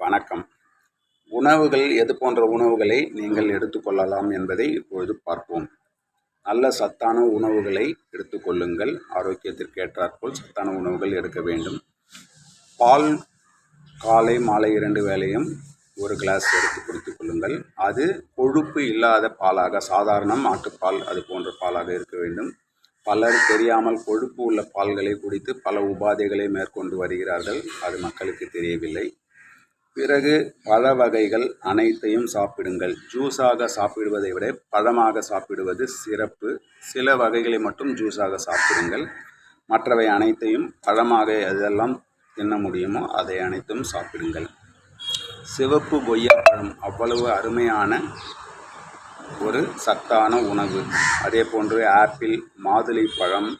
வணக்கம். உணவுகள் எது போன்ற உணவுகளை நீங்கள் எடுத்துக்கொள்ளலாம் என்பதை இப்பொழுது பார்ப்போம். நல்ல சத்தான உணவுகளை எடுத்துக்கொள்ளுங்கள் ஆரோக்கியத்திற்கு ஏற்றாற்போல் சத்தான உணவுகள் எடுக்க வேண்டும். பால் காலை மாலை இரண்டு வேளையும் ஒரு கிளாஸ் எடுத்து குடித்துக் கொள்ளுங்கள். அது கொழுப்பு இல்லாத பாலாக சாதாரண மாட்டுப்பால் அது போன்ற பாலாக இருக்க வேண்டும். பலர் தெரியாமல் கொழுப்பு உள்ள பால்களை குடித்து பல உபாதைகளை மேற்கொண்டு வருகிறார்கள். அது மக்களுக்கு தெரியவில்லை. பிறகு பழ வகைகள் அனைத்தையும் சாப்பிடுங்கள். ஜூஸாக சாப்பிடுவதை விட பழமாக சாப்பிடுவது சிறப்பு. சில வகைகளை மட்டும் ஜூஸாக சாப்பிடுங்கள். மற்றவை அனைத்தையும் பழமாக எதெல்லாம் தின்ன முடியுமோ அதை அனைத்தும் சாப்பிடுங்கள். சிவப்பு கொய்யாப்பழம் அவ்வளவு அருமையான ஒரு சத்தான உணவு. அதே போன்று ஆப்பிள் மாதுளைப்பழம்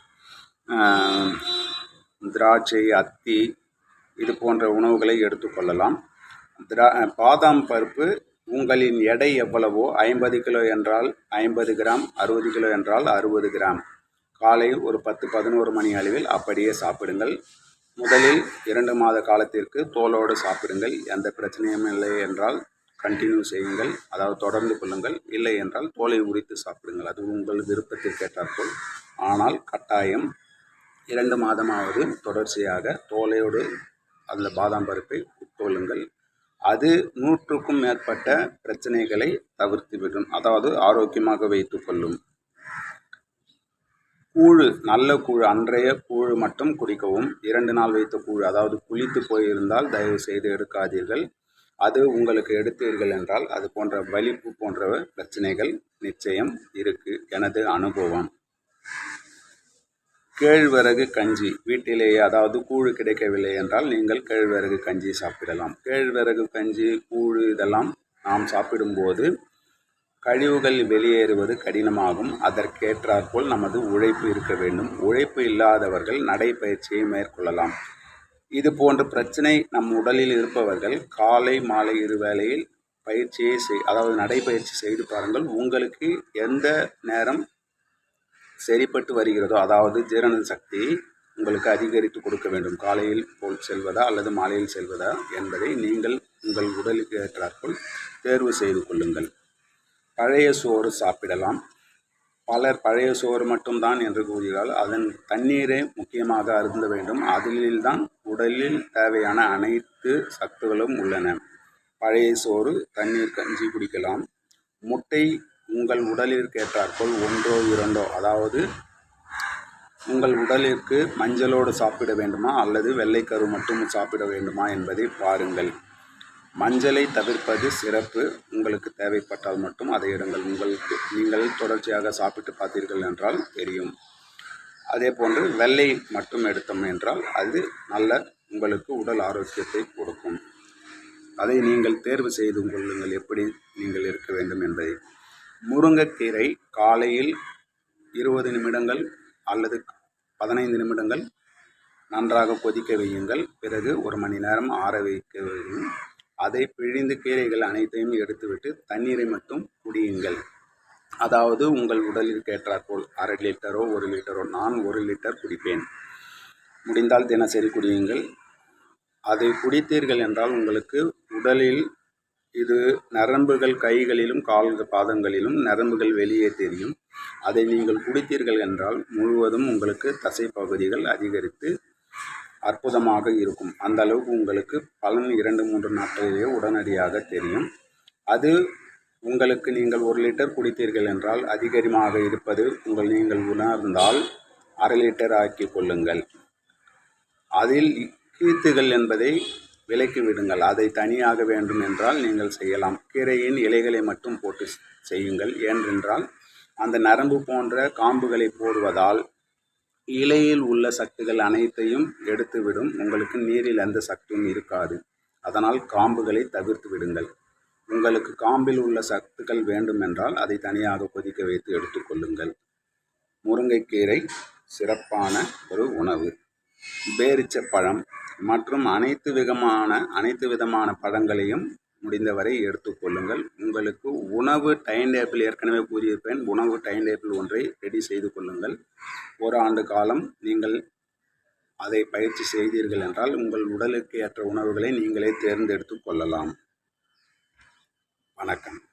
பழம் திராட்சை அத்தி இது போன்ற உணவுகளை எடுத்துக்கொள்ளலாம் திரா பாதாம் பருப்பு உங்களின் எடை எவ்வளவோ ஐம்பது கிலோ என்றால் ஐம்பது கிராம் அறுபது கிலோ என்றால் அறுபது கிராம். காலை ஒரு பத்து பதினோரு மணி அளவில் அப்படியே சாப்பிடுங்கள். முதலில் இரண்டு மாத காலத்திற்கு தோலோடு சாப்பிடுங்கள். எந்த பிரச்சனையும் இல்லை என்றால் கண்டினியூ செய்யுங்கள். அதாவது தொடர்ந்து கொள்ளுங்கள். இல்லை என்றால் தோலை உரித்து சாப்பிடுங்கள். அது உங்கள் விருப்பத்திற்கு ஏற்றாற்போல் ஆனால் கட்டாயம் இரண்டு மாதமாவது தொடர்ச்சியாக தோலையோடு அதில் பாதாம் பருப்பை உட்கொள்ளுங்கள். அது நூற்றுக்கும் மேற்பட்ட பிரச்சனைகளை தவிர்த்துவிடும். அதாவது ஆரோக்கியமாக வைத்துக்கொள்ளும் கூழு நல்ல கூழ் அன்றைய கூழ் மட்டும் குடிக்கவும். இரண்டு நாள் வைத்த கூழ் அதாவது குளித்து போயிருந்தால் தயவு செய்து எடுக்காதீர்கள். அது உங்களுக்கு எடுத்தீர்கள் என்றால் அது போன்ற வலிப்பு போன்ற பிரச்சனைகள் நிச்சயம் இருக்கு. எனது அனுபவம். கேழ்வரகு கஞ்சி. வீட்டிலேயே அதாவது கூழ் கிடைக்கவில்லை என்றால் நீங்கள் கேழ்வரகு கஞ்சி சாப்பிடலாம். கேழ்வரகு கஞ்சி கூழ் இதெல்லாம் நாம் சாப்பிடும்போது கழிவுகள் வெளியேறுவது கடினமாகும். அதற்கேற்றாற்போல் நமது உழைப்பு இருக்க வேண்டும். உழைப்பு இல்லாதவர்கள் நடைப்பயிற்சியை மேற்கொள்ளலாம். இது போன்ற பிரச்சனை நம் உடலில் இருப்பவர்கள் காலை மாலை இரு வேளையில் பயிற்சியை செய் அதாவது நடைப்பயிற்சி செய்து பாருங்கள். உங்களுக்கு எந்த நேரம் சரிப்பட்டு வருகிறதோ அதாவது ஜீரண சக்தியை உங்களுக்கு அதிகரித்து கொடுக்க வேண்டும். காலையில் போல் செல்வதா அல்லது மாலையில் செல்வதா என்பதை நீங்கள் உங்கள் உடலுக்கு ஏற்றாற்போல் தேர்வு செய்து கொள்ளுங்கள். பழைய சோறு சாப்பிடலாம். பலர் பழைய சோறு மட்டும்தான் என்று கூறுகிறார்கள். அதன் தண்ணீரை முக்கியமாக அருந்த வேண்டும். அதில்தான் உடலில் தேவையான அனைத்து சத்துகளும் உள்ளன. பழைய சோறு தண்ணீர் கஞ்சி குடிக்கலாம். முட்டை உங்கள் உடலிற்கு ஏற்றாற்போல் ஒன்றோ இரண்டோ அதாவது உங்கள் உடலிற்கு மஞ்சளோடு சாப்பிட வேண்டுமா அல்லது வெள்ளைக்கரு மட்டும் சாப்பிட வேண்டுமா என்பதை பாருங்கள். மஞ்சளை தவிர்ப்பது சிறப்பு. உங்களுக்கு தேவைப்பட்டால் மட்டும் அதை எடுங்கள். உங்களுக்கு நீங்கள் தொடர்ச்சியாக சாப்பிட்டு பார்த்தீர்கள் என்றால் தெரியும். அதே போன்று வெள்ளை மட்டும் எடுத்தோம் என்றால் அது நல்ல உங்களுக்கு உடல் ஆரோக்கியத்தை கொடுக்கும். அதை நீங்கள் தேர்வு செய்து கொள்ளுங்கள். எப்படி நீங்கள் இருக்க வேண்டும் என்பதை. முருங்கைக்கீரை காலையில் இருபது நிமிடங்கள் அல்லது பதினைந்து நிமிடங்கள் நன்றாக கொதிக்க வையுங்கள். பிறகு ஒரு மணி நேரம் ஆற வைக்க வையும் அதை பிழிந்து கீரைகள் அனைத்தையும் எடுத்துவிட்டு தண்ணீரை மட்டும் குடியுங்கள். அதாவது உங்கள் உடலிற்கு ஏற்றாற்போல் அரை லிட்டரோ ஒரு லிட்டரோ நான் ஒரு லிட்டர் குடிப்பேன். முடிந்தால் தினசரி குடியுங்கள். அதை குடித்தீர்கள் என்றால் உங்களுக்கு உடலில் இது நரம்புகள் கைகளிலும் கால் பாதங்களிலும் நரம்புகள் வெளியே தெரியும். அதை நீங்கள் குடித்தீர்கள் என்றால் முழுவதும் உங்களுக்கு தசை பகுதிகள் அதிகரித்து அற்புதமாக இருக்கும். அந்த அளவுக்கு உங்களுக்கு பலன் இரண்டு மூன்று நாட்களிலேயே உடனடியாக தெரியும். அது உங்களுக்கு நீங்கள் ஒரு லிட்டர் குடித்தீர்கள் என்றால் அதிகமாக இருப்பது உங்கள் நீங்கள் உணர்ந்தால் அரை லிட்டர் ஆக்கி கொள்ளுங்கள். அதில் கீத்துகள் என்பதை விலைக்கு விடுங்கள். அதை தனியாக வேண்டும் என்றால் நீங்கள் செய்யலாம். கீரையின் இலைகளை மட்டும் போட்டு செய்யுங்கள். ஏனென்றால் அந்த நரம்பு போன்ற காம்புகளை போடுவதால் இலையில் உள்ள சத்துகள் அனைத்தையும் எடுத்துவிடும். உங்களுக்கு நீரில் எந்த சத்தும் இருக்காது. அதனால் காம்புகளை தவிர்த்து விடுங்கள். உங்களுக்கு காம்பில் உள்ள சத்துக்கள் வேண்டுமென்றால் அதை தனியாக கொதிக்க வைத்து எடுத்துக்கொள்ளுங்கள் முருங்கைக்கீரை சிறப்பான ஒரு உணவு. பேரிச்சப்பழம் மற்றும் அனைத்து விதமான அனைத்து விதமான பழங்களையும் முடிந்தவரை எடுத்துக்கொள்ளுங்கள் உங்களுக்கு உணவு டைம் டேபிள் ஏற்கனவே கூறியிருப்பேன். உணவு டைம் டேபிள் ஒன்றை ரெடி செய்து கொள்ளுங்கள். ஒரு ஆண்டு காலம் நீங்கள் அதை பயிற்சி செய்தீர்கள் என்றால் உங்கள் உடலுக்கு ஏற்ற உணவுகளை நீங்களே தேர்ந்தெடுத்து கொள்ளலாம். வணக்கம்.